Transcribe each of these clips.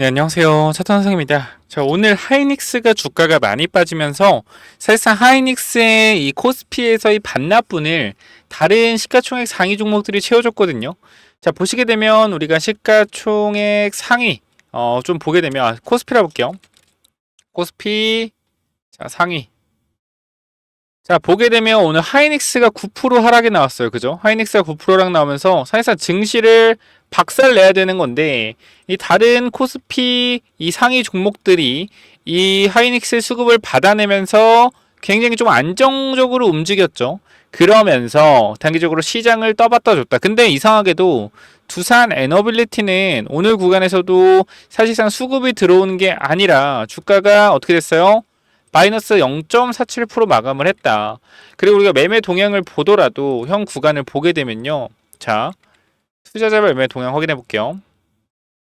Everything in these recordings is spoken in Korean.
네, 안녕하세요. 차탄성입니다. 자, 오늘 하이닉스가 주가가 많이 빠지면서 사실상 하이닉스의 이 코스피에서의 반납분을 다른 시가총액 상위 종목들이 채워줬거든요. 자, 보시게 되면 우리가 시가총액 상위, 어, 좀 보게 되면, 아, 코스피라 볼게요. 코스피, 자, 상위. 자, 보게 되면 오늘 하이닉스가 9% 하락이 나왔어요. 그죠? 하이닉스가 9%랑 나오면서 사실상 증시를 박살 내야 되는 건데, 이 다른 코스피 이 상위 종목들이 이 하이닉스 수급을 받아내면서 굉장히 좀 안정적으로 움직였죠. 그러면서 단기적으로 시장을 떠받다 줬다. 근데 이상하게도 두산 에너빌리티는 오늘 구간에서도 사실상 수급이 들어오는 게 아니라 주가가 어떻게 됐어요? 마이너스 0.47% 마감을 했다. 그리고 우리가 매매 동향을 보더라도 현 구간을 보게 되면요. 자, 투자자 매매 동향 확인해 볼게요.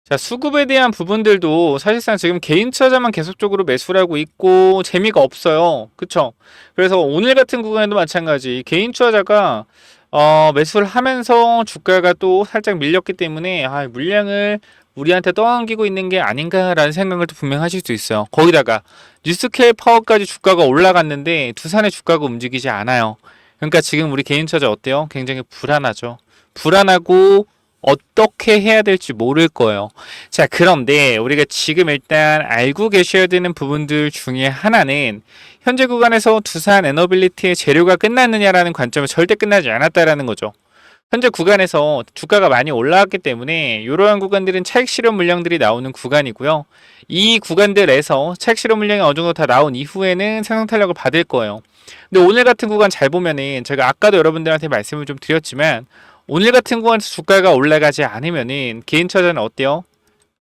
자, 수급에 대한 부분들도 사실상 지금 개인 투자자만 계속적으로 매수를 하고 있고 재미가 없어요. 그쵸? 그래서 오늘 같은 구간에도 마찬가지. 개인 투자자가 어, 매수를 하면서 주가가 또 살짝 밀렸기 때문에 아, 물량을 우리한테 떠넘기고 있는 게 아닌가라는 생각을 또 분명 하실 수 있어요. 거기다가 뉴스케일 파워까지 주가가 올라갔는데 두산의 주가가 움직이지 않아요. 그러니까 지금 우리 개인 투자자 어때요? 굉장히 불안하죠. 불안하고 어떻게 해야 될지 모를 거예요. 자, 그런데 우리가 지금 일단 알고 계셔야 되는 부분들 중에 하나는 현재 구간에서 두산 에너빌리티의 재료가 끝났느냐라는 관점은 절대 끝나지 않았다라는 거죠. 현재 구간에서 주가가 많이 올라왔기 때문에 이러한 구간들은 차익 실현 물량들이 나오는 구간이고요. 이 구간들에서 차익 실현 물량이 어느 정도 다 나온 이후에는 상승 탄력을 받을 거예요. 근데 오늘 같은 구간 잘 보면은 제가 아까도 여러분들한테 말씀을 좀 드렸지만 오늘 같은 구간에서 주가가 올라가지 않으면은 개인 투자자는 어때요?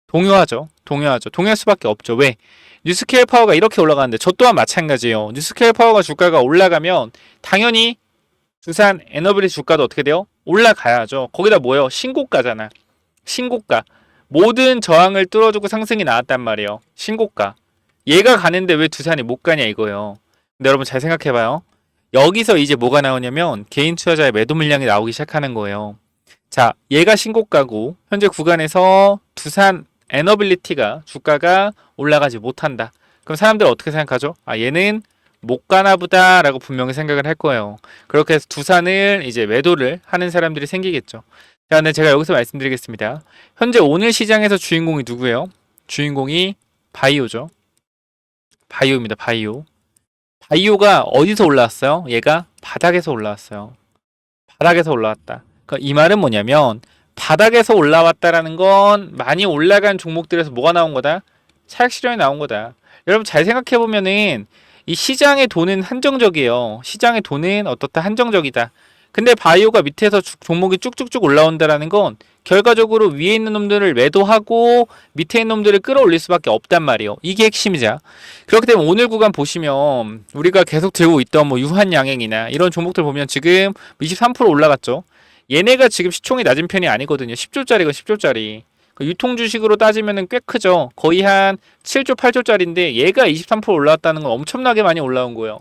동요하죠. 동요하죠. 동요할 수밖에 없죠. 왜? 뉴스케일 파워가 이렇게 올라가는데 저 또한 마찬가지예요. 뉴스케일 파워가 주가가 올라가면 당연히 두산 에너블리 주가도 어떻게 돼요? 올라가야죠. 거기다 뭐예요? 신고가잖아. 신고가. 모든 저항을 뚫어주고 상승이 나왔단 말이에요. 신고가. 얘가 가는데 왜 두산이 못 가냐 이거예요. 근데 여러분 잘 생각해봐요. 여기서 이제 뭐가 나오냐면 개인 투자자의 매도 물량이 나오기 시작하는 거예요. 자, 얘가 신고가고 현재 구간에서 두산 에너빌리티가 주가가 올라가지 못한다. 그럼 사람들 은 어떻게 생각하죠? 아, 얘는 못 가나 보다라고 분명히 생각을 할 거예요. 그렇게 해서 두산을 이제 매도를 하는 사람들이 생기겠죠. 자, 근데 제가 여기서 말씀드리겠습니다. 현재 오늘 시장에서 주인공이 누구예요? 주인공이 바이오죠. 바이오입니다. 바이오. 바이오가 어디서 올라왔어요? 얘가 바닥에서 올라왔어요. 바닥에서 올라왔다. 그러니까 이 말은 뭐냐면 바닥에서 올라왔다라는 건 많이 올라간 종목들에서 뭐가 나온 거다? 차익 실현이 나온 거다. 여러분 잘 생각해 보면은 이 시장의 돈은 한정적이에요. 시장의 돈은 어떻다 한정적이다. 근데 바이오가 밑에서 주- 종목이 쭉쭉쭉 올라온다라는 건 결과적으로 위에 있는 놈들을 매도하고 밑에 있는 놈들을 끌어올릴 수밖에 없단 말이에요. 이게 핵심이자. 그렇기 때문에 오늘 구간 보시면 우리가 계속 들고 있던 뭐 유한양행이나 이런 종목들 보면 지금 23% 올라갔죠. 얘네가 지금 시총이 낮은 편이 아니거든요. 10조짜리가 10조짜리. 그 유통 주식으로 따지면은 꽤 크죠. 거의 한 7조, 8조짜리인데 얘가 23% 올라왔다는 건 엄청나게 많이 올라온 거예요.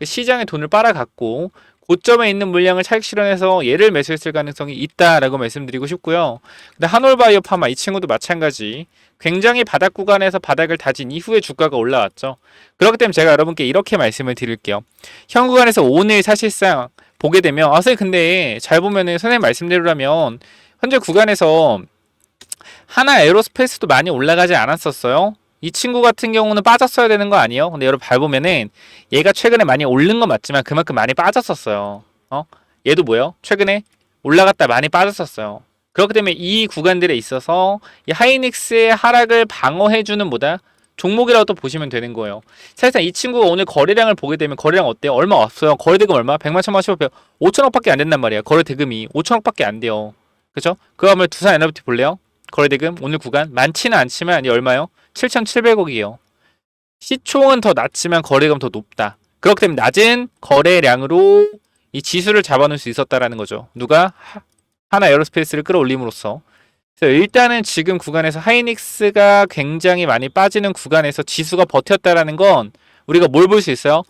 그 시장의 돈을 빨아갔고 고점에 있는 물량을 차익 실현해서 얘를 매수했을 가능성이 있다라고 말씀드리고 싶고요. 근데 한올바이오 파마 이 친구도 마찬가지. 굉장히 바닥 구간에서 바닥을 다진 이후에 주가가 올라왔죠. 그렇기 때문에 제가 여러분께 이렇게 말씀을 드릴게요. 현 구간에서 오늘 사실상 보게 되면 아 선생님 근데 잘 보면은 선생님 말씀대로라면 현재 구간에서 하나 에로스페이스도 많이 올라가지 않았었어요. 이 친구 같은 경우는 빠졌어야 되는 거 아니에요? 근데 여러분 잘 보면은 얘가 최근에 많이 오른 건 맞지만 그만큼 많이 빠졌었어요. 어? 얘도 뭐예요? 최근에 올라갔다 많이 빠졌었어요. 그렇기 때문에 이 구간들에 있어서 이 하이닉스의 하락을 방어해주는 뭐다? 종목이라고 또 보시면 되는 거예요. 사실상 이 친구가 오늘 거래량을 보게 되면 거래량 어때요? 얼마 없어요. 거래 대금 얼마? 100만, 1000만, 10억, 5천억밖에 안 된단 말이에요. 거래 대금이 5천억밖에 안 돼요. 그죠? 그거 한번 두산 에너비티 볼래요? 거래 대금 오늘 구간 많지는 않지만 이 얼마요? 7,700억이에요. 시총은 더 낮지만 거래금 더 높다. 그렇기 때문에 낮은 거래량으로 이 지수를 잡아놓을 수 있었다라는 거죠. 누가 하- 하나 에어로스페이스를 끌어올림으로써. 그래서 일단은 지금 구간에서 하이닉스가 굉장히 많이 빠지는 구간에서 지수가 버텼다라는 건 우리가 뭘 볼 수 있어요?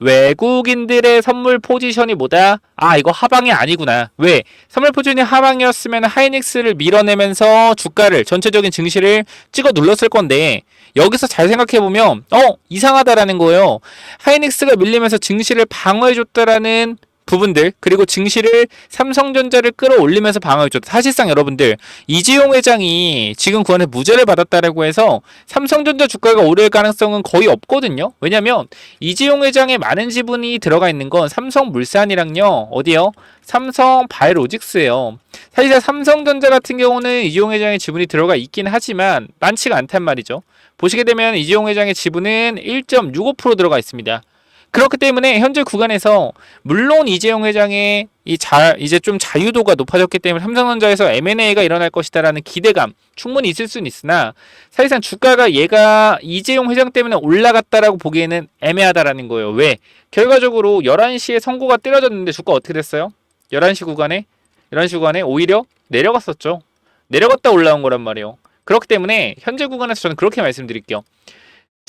외국인들의 선물 포지션이 뭐다? 아, 이거 하방이 아니구나. 왜? 선물 포지션이 하방이었으면 하이닉스를 밀어내면서 주가를, 전체적인 증시를 찍어 눌렀을 건데, 여기서 잘 생각해보면, 어, 이상하다라는 거예요. 하이닉스가 밀리면서 증시를 방어해줬다라는 부분들 그리고 증시를 삼성전자를 끌어올리면서 방어해 줬다. 사실상 여러분들 이재용 회장이 지금 구간에 무죄를 받았다라고 해서 삼성전자 주가가 오를 가능성은 거의 없거든요. 왜냐면 이재용 회장의 많은 지분이 들어가 있는 건 삼성물산이랑요 어디요? 삼성 바이오로직스예요. 사실상 삼성전자 같은 경우는 이재용 회장의 지분이 들어가 있긴 하지만 많지가 않단 말이죠. 보시게 되면 이재용 회장의 지분은 1.65% 들어가 있습니다. 그렇기 때문에 현재 구간에서 물론 이재용 회장의 이 자, 이제 좀 자유도가 높아졌기 때문에 삼성전자에서 M&A가 일어날 것이다라는 기대감 충분히 있을 수는 있으나 사실상 주가가 얘가 이재용 회장 때문에 올라갔다라고 보기에는 애매하다라는 거예요. 왜? 결과적으로 11시에 선고가 때려졌는데 주가 어떻게 됐어요? 11시 구간에 11시 구간에 오히려 내려갔었죠. 내려갔다 올라온 거란 말이에요. 그렇기 때문에 현재 구간에서 저는 그렇게 말씀드릴게요.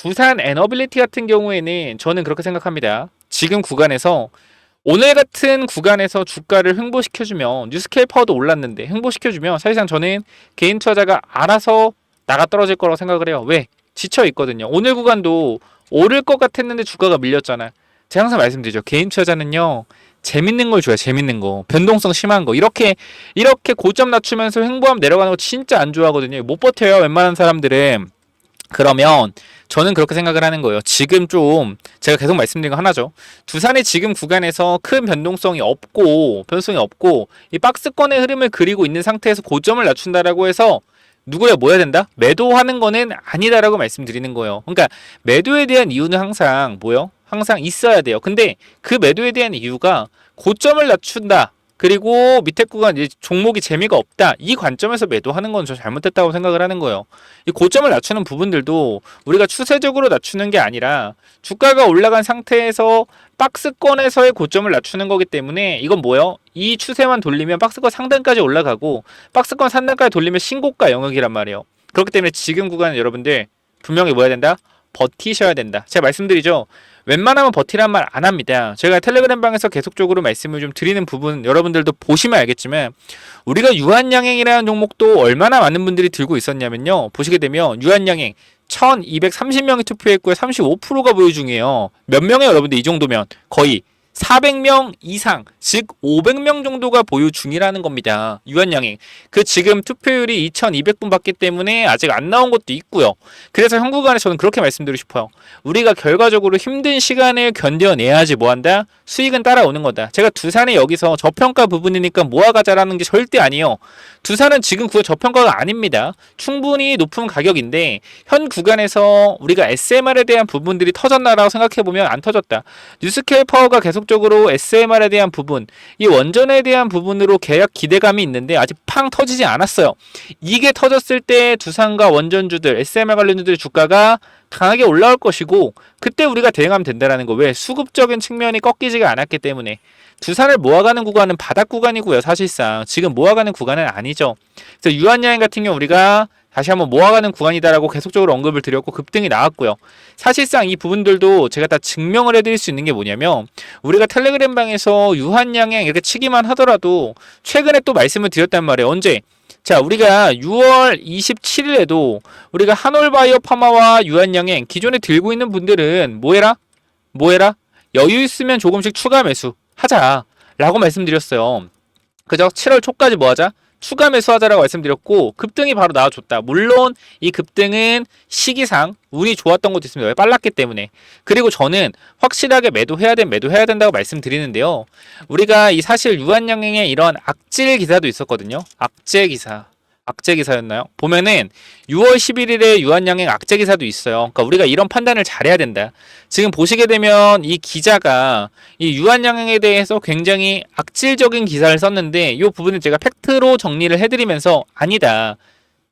두산 에너빌리티 같은 경우에는 저는 그렇게 생각합니다. 지금 구간에서 오늘 같은 구간에서 주가를 횡보시켜주면 뉴스케일 파워도 올랐는데 횡보시켜주면 사실상 저는 개인 투자자가 알아서 나가 떨어질 거라고 생각을 해요. 왜? 지쳐 있거든요. 오늘 구간도 오를 것 같았는데 주가가 밀렸잖아. 제가 항상 말씀드리죠. 개인 투자자는요. 재밌는 걸 줘요. 재밌는 거. 변동성 심한 거. 이렇게 이렇게 고점 낮추면서 횡보하면 내려가는 거 진짜 안 좋아하거든요. 못 버텨요. 웬만한 사람들은. 그러면 저는 그렇게 생각을 하는 거예요. 지금 좀 제가 계속 말씀드린 거 하나죠. 두산의 지금 구간에서 큰 변동성이 없고 변동성이 없고 이 박스권의 흐름을 그리고 있는 상태에서 고점을 낮춘다라고 해서 누구야 뭐 해야 된다? 매도하는 거는 아니다라고 말씀드리는 거예요. 그러니까 매도에 대한 이유는 항상 뭐요? 항상 있어야 돼요. 근데 그 매도에 대한 이유가 고점을 낮춘다. 그리고 밑에 구간 이제 종목이 재미가 없다. 이 관점에서 매도하는 건 저 잘못됐다고 생각을 하는 거예요. 이 고점을 낮추는 부분들도 우리가 추세적으로 낮추는 게 아니라 주가가 올라간 상태에서 박스권에서의 고점을 낮추는 거기 때문에 이건 뭐요? 이 추세만 돌리면 박스권 상단까지 올라가고 박스권 상단까지 돌리면 신고가 영역이란 말이에요. 그렇기 때문에 지금 구간은 여러분들 분명히 뭐 해야 된다? 버티셔야 된다. 제가 말씀드리죠. 웬만하면 버티란 말 안 합니다. 제가 텔레그램 방에서 계속적으로 말씀을 좀 드리는 부분 여러분들도 보시면 알겠지만 우리가 유한양행이라는 종목도 얼마나 많은 분들이 들고 있었냐면요. 보시게 되면 유한양행 1230명이 투표했고요. 35%가 보유 중이에요. 몇 명의 여러분들 이 정도면 거의 400명 이상, 즉 500명 정도가 보유 중이라는 겁니다. 유한양행. 그 지금 투표율이 2200분 받기 때문에 아직 안 나온 것도 있고요. 그래서 현 구간에 저는 그렇게 말씀드리고 싶어요. 우리가 결과적으로 힘든 시간을 견뎌내야지 뭐한다? 수익은 따라오는 거다. 제가 두산에 여기서 저평가 부분이니까 모아가자라는 게 절대 아니에요. 두산은 지금 그 저평가가 아닙니다. 충분히 높은 가격인데 현 구간에서 우리가 SMR에 대한 부분들이 터졌나라고 생각해보면 안 터졌다. 뉴스케일 파워가 계속 적으로 SMR에 대한 부분, 이 원전에 대한 부분으로 계약 기대감이 있는데 아직 팡 터지지 않았어요. 이게 터졌을 때 두산과 원전주들, SMR 관련주들의 주가가 강하게 올라올 것이고 그때 우리가 대응하면 된다라는 거. 왜? 수급적인 측면이 꺾이지가 않았기 때문에 두산을 모아가는 구간은 바닥 구간이고요. 사실상 지금 모아가는 구간은 아니죠. 그래서 유한여행 같은 경우 우리가 다시 한번 모아가는 구간이다라고 계속적으로 언급을 드렸고 급등이 나왔고요. 사실상 이 부분들도 제가 다 증명을 해드릴 수 있는 게 뭐냐면 우리가 텔레그램 방에서 유한양행 이렇게 치기만 하더라도 최근에 또 말씀을 드렸단 말이에요. 언제? 자, 우리가 6월 27일에도 우리가 한올바이오 파마와 유한양행 기존에 들고 있는 분들은 뭐 해라? 뭐 해라? 여유 있으면 조금씩 추가 매수 하자 라고 말씀드렸어요. 그죠? 7월 초까지 뭐 하자? 추가 매수하자라고 말씀드렸고 급등이 바로 나와줬다. 물론 이 급등은 시기상 운이 좋았던 것도 있습니다. 왜 빨랐기 때문에. 그리고 저는 확실하게 매도해야 된 매도해야 된다고 말씀드리는데요. 우리가 이 사실 유한양행의 이런 악질 기사도 있었거든요. 악재 기사. 악재 기사였나요? 보면은 6월 11일에 유한양행 악재 기사도 있어요. 그러니까 우리가 이런 판단을 잘해야 된다. 지금 보시게 되면 이 기자가 이 유한양행에 대해서 굉장히 악질적인 기사를 썼는데 이 부분을 제가 팩트로 정리를 해드리면서 아니다,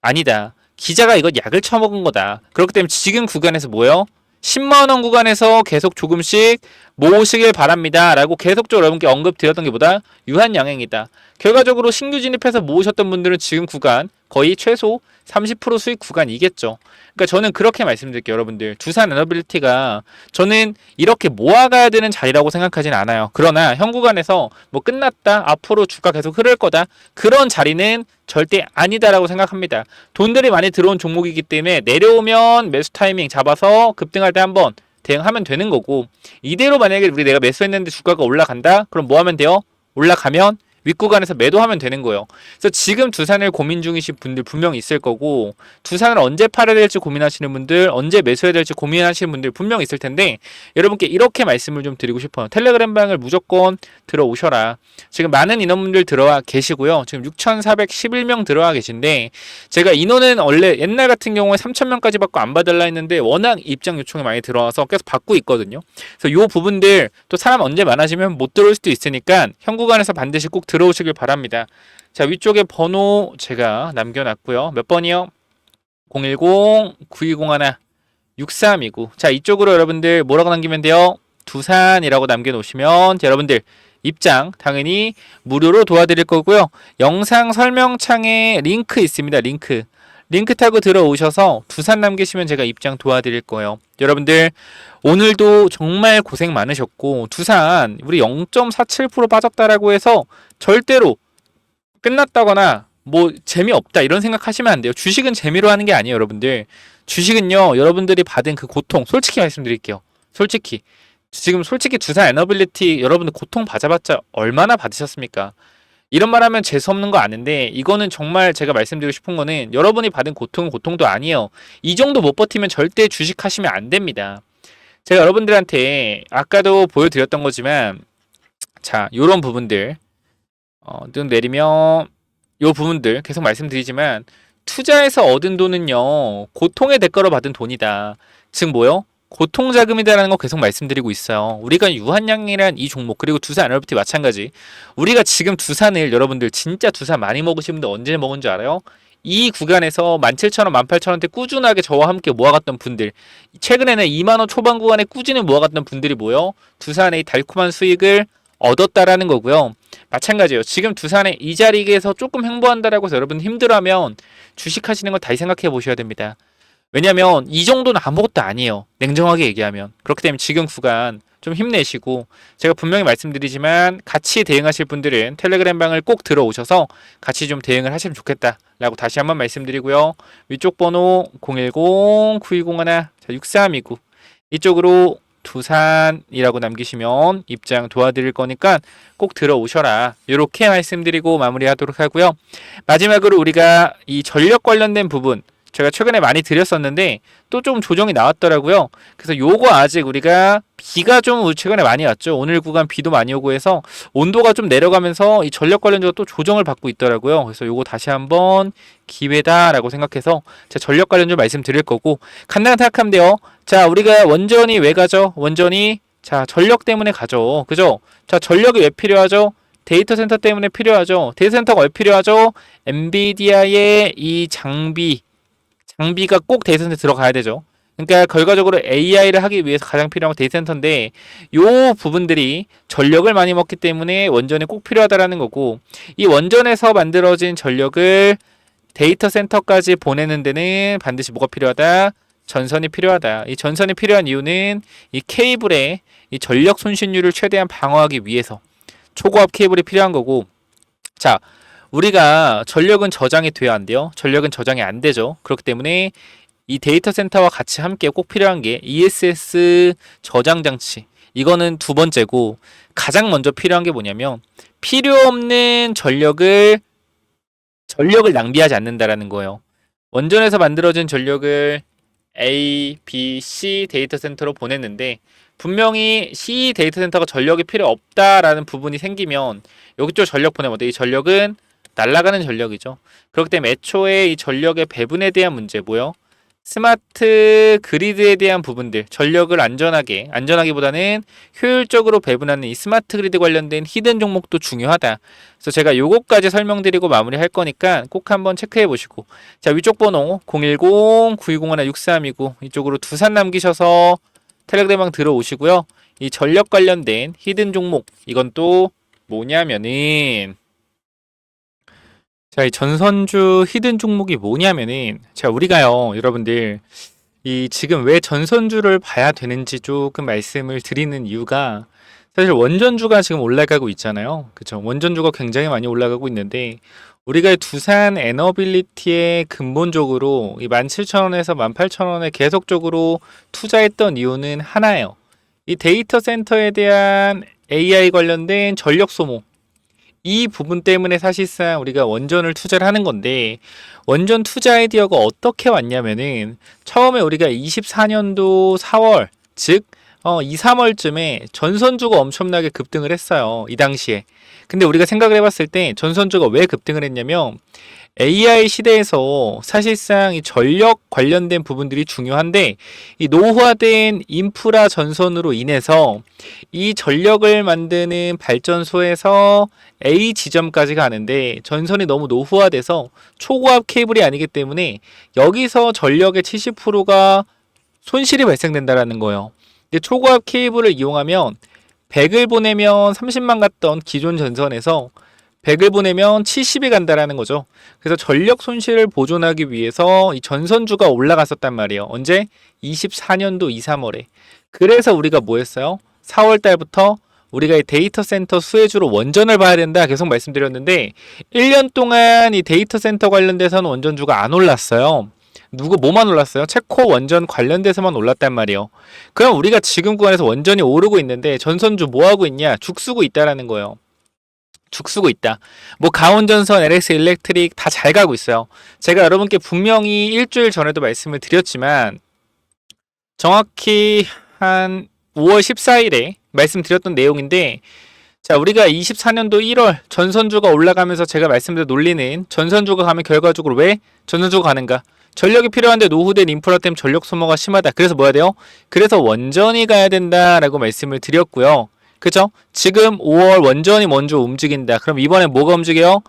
아니다. 기자가 이건 약을 처먹은 거다. 그렇기 때문에 지금 구간에서 뭐요? 10만 원 구간에서 계속 조금씩 모으시길 바랍니다. 라고 계속적으로 여러분께 언급드렸던 게 보다 유한 양행이다. 결과적으로 신규 진입해서 모으셨던 분들은 지금 구간 거의 최소 30% 수익 구간이겠죠. 그러니까 저는 그렇게 말씀드릴게요, 여러분들. 두산 에너빌리티가 저는 이렇게 모아가야 되는 자리라고 생각하진 않아요. 그러나 현 구간에서 뭐 끝났다, 앞으로 주가 계속 흐를 거다 그런 자리는 절대 아니다라고 생각합니다. 돈들이 많이 들어온 종목이기 때문에 내려오면 매수 타이밍 잡아서 급등할 때 한번 대응하면 되는 거고 이대로 만약에 우리 내가 매수했는데 주가가 올라간다, 그럼 뭐 하면 돼요? 올라가면 윗구간에서 매도하면 되는 거예요. 그래서 지금 두산을 고민 중이신 분들 분명히 있을 거고 두산을 언제 팔아야 될지 고민하시는 분들, 언제 매수해야 될지 고민하시는 분들 분명 있을 텐데 여러분께 이렇게 말씀을 좀 드리고 싶어요. 텔레그램 방을 무조건 들어오셔라. 지금 많은 인원분들 들어와 계시고요. 지금 6,411명 들어와 계신데 제가 인원은 원래 옛날 같은 경우에 3,000명까지 받고 안 받을라 했는데 워낙 입장 요청이 많이 들어와서 계속 받고 있거든요. 그래서 요 부분들 또 사람 언제 많아지면 못 들어올 수도 있으니까 현 구간에서 반드시 꼭 들어 오시길 바랍니다. 자 위쪽에 번호 제가 남겨놨고요. 몇 번이요? 010-9201 6329. 자 이쪽으로 여러분들 뭐라고 남기면 돼요? 두산이라고 남겨놓으시면 자, 여러분들 입장 당연히 무료로 도와드릴 거고요. 영상 설명창에 링크 있습니다. 링크. 링크 타고 들어오셔서 두산 남기시면 제가 입장 도와드릴 거예요. 여러분들 오늘도 정말 고생 많으셨고 두산 우리 0.47% 빠졌다라고 해서 절대로 끝났다거나 뭐 재미없다 이런 생각하시면 안 돼요. 주식은 재미로 하는 게 아니에요, 여러분들. 주식은요, 여러분들이 받은 그 고통 솔직히 말씀드릴게요. 솔직히 지금 솔직히 두산 에너빌리티 여러분들 고통 받아봤자 얼마나 받으셨습니까? 이런 말 하면 재수없는 거 아는데 이거는 정말 제가 말씀드리고 싶은 거는 여러분이 받은 고통은 고통도 아니에요. 이 정도 못 버티면 절대 주식하시면 안 됩니다. 제가 여러분들한테 아까도 보여드렸던 거지만 자 요런 부분들 어, 눈 내리면 요 부분들 계속 말씀드리지만 투자해서 얻은 돈은요 고통의 대가로 받은 돈이다. 즉 뭐요? 고통 자금이다라는 거 계속 말씀드리고 있어요. 우리가 유한양이란 이 종목 그리고 두산 에너비티 마찬가지. 우리가 지금 두산을 여러분들 진짜 두산 많이 먹으신 분들 언제 먹은 줄 알아요? 이 구간에서 17,000원, 18,000원대 꾸준하게 저와 함께 모아갔던 분들 최근에는 2만원 초반 구간에 꾸준히 모아갔던 분들이 뭐요? 두산의 달콤한 수익을 얻었다라는 거고요. 마찬가지예요. 지금 두산의 이 자리에서 조금 행보한다라고 해서 여러분 힘들어하면 주식하시는 거 다시 생각해 보셔야 됩니다. 왜냐면 이 정도는 아무것도 아니에요. 냉정하게 얘기하면. 그렇기 때문에 지금 구간 좀 힘내시고 제가 분명히 말씀드리지만 같이 대응하실 분들은 텔레그램 방을 꼭 들어오셔서 같이 좀 대응을 하시면 좋겠다라고 다시 한번 말씀드리고요. 위쪽 번호 010-9201-6329 이쪽으로 두산이라고 남기시면 입장 도와드릴 거니까 꼭 들어오셔라. 이렇게 말씀드리고 마무리하도록 하고요. 마지막으로 우리가 이 전력 관련된 부분 제가 최근에 많이 드렸었는데 또 좀 조정이 나왔더라고요. 그래서 요거 아직 우리가 비가 좀 최근에 많이 왔죠. 오늘 구간 비도 많이 오고 해서 온도가 좀 내려가면서 이 전력 관련주가 또 조정을 받고 있더라고요. 그래서 요거 다시 한번 기회다라고 생각해서 제가 전력 관련주 말씀드릴 거고 간단하게 생각하면 돼요. 자, 우리가 원전이 왜 가죠? 원전이 자, 전력 때문에 가죠. 그죠? 자, 전력이 왜 필요하죠? 데이터 센터 때문에 필요하죠. 데이터 센터가 왜 필요하죠? 엔비디아의 이 장비 장비가 꼭 데이터 센터에 들어가야 되죠. 그러니까 결과적으로 AI를 하기 위해서 가장 필요한 건 데이터 센터인데 요 부분들이 전력을 많이 먹기 때문에 원전이 꼭 필요하다라는 거고 이 원전에서 만들어진 전력을 데이터 센터까지 보내는 데는 반드시 뭐가 필요하다? 전선이 필요하다. 이 전선이 필요한 이유는 이 케이블의 이 전력 손실률을 최대한 방어하기 위해서 초고압 케이블이 필요한 거고 자 우리가 전력은 저장이 돼야 안 돼요. 전력은 저장이 안 되죠. 그렇기 때문에 이 데이터 센터와 같이 함께 꼭 필요한 게 ESS 저장 장치. 이거는 두 번째고 가장 먼저 필요한 게 뭐냐면 필요 없는 전력을 전력을 낭비하지 않는다라는 거예요. 원전에서 만들어진 전력을 A, B, C 데이터 센터로 보냈는데 분명히 C 데이터 센터가 전력이 필요 없다라는 부분이 생기면 여기 쪽 전력 보내면 돼. 이 전력은 날아가는 전력이죠. 그렇기 때문에 애초에 이 전력의 배분에 대한 문제 뭐요? 스마트 그리드에 대한 부분들, 전력을 안전하게, 안전하기보다는 효율적으로 배분하는 이 스마트 그리드 관련된 히든 종목도 중요하다. 그래서 제가 요거까지 설명드리고 마무리할 거니까 꼭 한번 체크해 보시고. 자, 위쪽 번호 010-9201-6329 이쪽으로 두산 남기셔서 텔레그램방 들어오시고요. 이 전력 관련된 히든 종목, 이건 또 뭐냐면은 자, 이 전선주 히든 종목이 뭐냐면은 자, 우리가요, 여러분들 이 지금 왜 전선주를 봐야 되는지 조금 말씀을 드리는 이유가 사실 원전주가 지금 올라가고 있잖아요. 그죠? 원전주가 굉장히 많이 올라가고 있는데 우리가 이 두산 에너빌리티에 근본적으로 이 17,000원에서 18,000원에 계속적으로 투자했던 이유는 하나예요. 이 데이터 센터에 대한 AI 관련된 전력 소모 이 부분 때문에 사실상 우리가 원전을 투자를 하는 건데 원전 투자 아이디어가 어떻게 왔냐면은 처음에 우리가 24년도 4월 즉 어, 2, 3월쯤에 전선주가 엄청나게 급등을 했어요. 이 당시에. 근데 우리가 생각을 해봤을 때 전선주가 왜 급등을 했냐면 AI 시대에서 사실상 이 전력 관련된 부분들이 중요한데 이 노후화된 인프라 전선으로 인해서 이 전력을 만드는 발전소에서 A 지점까지 가는데 전선이 너무 노후화돼서 초고압 케이블이 아니기 때문에 여기서 전력의 70%가 손실이 발생된다라는 거예요. 근데 초고압 케이블을 이용하면 100을 보내면 30만 갔던 기존 전선에서 100을 보내면 70이 간다라는 거죠. 그래서 전력 손실을 보존하기 위해서 이 전선주가 올라갔었단 말이에요. 언제? 24년도 2, 3월에. 그래서 우리가 뭐 했어요? 4월 달부터 우리가 이 데이터 센터 수혜주로 원전을 봐야 된다 계속 말씀드렸는데 1년 동안 이 데이터 센터 관련돼서는 원전주가 안 올랐어요. 누구 뭐만 올랐어요? 체코 원전 관련돼서만 올랐단 말이에요. 그럼 우리가 지금 구간에서 원전이 오르고 있는데 전선주 뭐 하고 있냐? 죽 쓰고 있다라는 거예요. 죽 쓰고 있다. 뭐 가온전선, LX 일렉트릭 다 잘 가고 있어요. 제가 여러분께 분명히 일주일 전에도 말씀을 드렸지만 정확히 한 5월 14일에 말씀드렸던 내용인데 자, 우리가 24년도 1월 전선주가 올라가면서 제가 말씀드린 논리는 전선주가 가면 결과적으로 왜 전선주가 가는가? 전력이 필요한데 노후된 인프라 때문에 전력 소모가 심하다. 그래서 뭐야 돼요? 그래서 원전이 가야 된다라고 말씀을 드렸고요. 그죠? 지금 5월 원전이 먼저 움직인다. 그럼 이번에 뭐가 움직여요?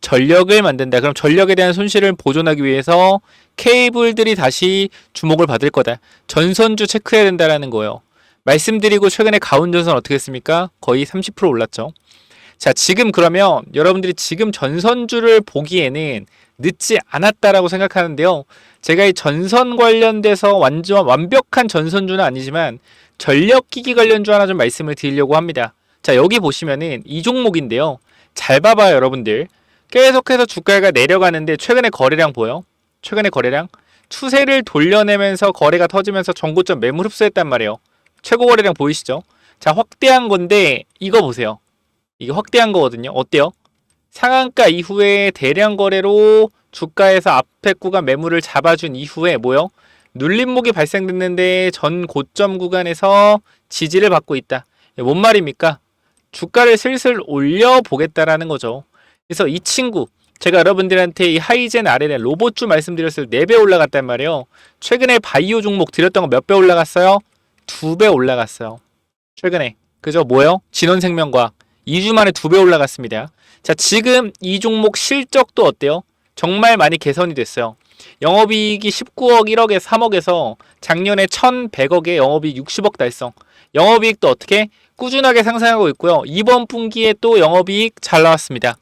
전력을 만든다. 그럼 전력에 대한 손실을 보존하기 위해서 케이블들이 다시 주목을 받을 거다. 전선주 체크해야 된다라는 거예요. 말씀드리고 최근에 가온전선 어떻게 했습니까? 거의 30% 올랐죠. 자, 지금 그러면 여러분들이 지금 전선주를 보기에는 늦지 않았다라고 생각하는데요. 제가 이 전선 관련돼서 완전 완벽한 전선주는 아니지만 전력기기 관련주 하나 좀 말씀을 드리려고 합니다. 자, 여기 보시면은 이 종목인데요. 잘 봐봐요, 여러분들. 계속해서 주가가 내려가는데 최근에 거래량 보여? 최근에 거래량? 추세를 돌려내면서 거래가 터지면서 전고점 매물 흡수했단 말이에요. 최고 거래량 보이시죠? 자, 확대한 건데 이거 보세요. 이게 확대한 거거든요. 어때요? 상한가 이후에 대량 거래로 주가에서 앞에 구간 매물을 잡아준 이후에 뭐요? 눌림목이 발생됐는데 전 고점 구간에서 지지를 받고 있다. 뭔 말입니까? 주가를 슬슬 올려보겠다라는 거죠. 그래서 이 친구, 제가 여러분들한테 이 하이젠 아래에 로봇주 말씀드렸을 때 4배 올라갔단 말이에요. 최근에 바이오 종목 드렸던 거 몇 배 올라갔어요? 2배 올라갔어요. 최근에. 그죠? 뭐요? 진원생명과학. 2주 만에 2배 올라갔습니다. 자, 지금 이 종목 실적도 어때요? 정말 많이 개선이 됐어요. 영업이익이 19억 1억에 3억에서 작년에 1,100억에 영업이익 60억 달성. 영업이익도 어떻게 꾸준하게 상승하고 있고요. 이번 분기에 또 영업이익 잘 나왔습니다.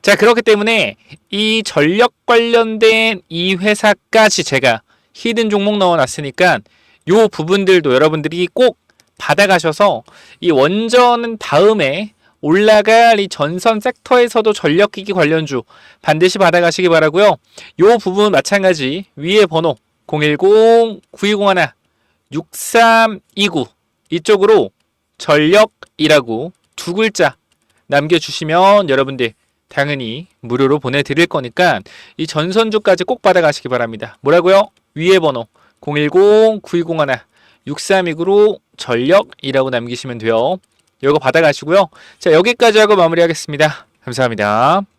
자, 그렇기 때문에 이 전력 관련된 이 회사까지 제가 히든 종목 넣어놨으니까 요 부분들도 여러분들이 꼭 받아가셔서 이 원전은 다음에 올라갈 이 전선 섹터에서도 전력기기 관련주 반드시 받아가시기 바라고요. 요 부분 마찬가지 위에 번호 010-9201-6329 이쪽으로 전력이라고 두 글자 남겨주시면 여러분들 당연히 무료로 보내드릴 거니까 이 전선주까지 꼭 받아가시기 바랍니다. 뭐라고요? 위에 번호 010-9201-6329로 전력이라고 남기시면 돼요. 이거 받아가시고요. 자, 여기까지 하고 마무리하겠습니다. 감사합니다.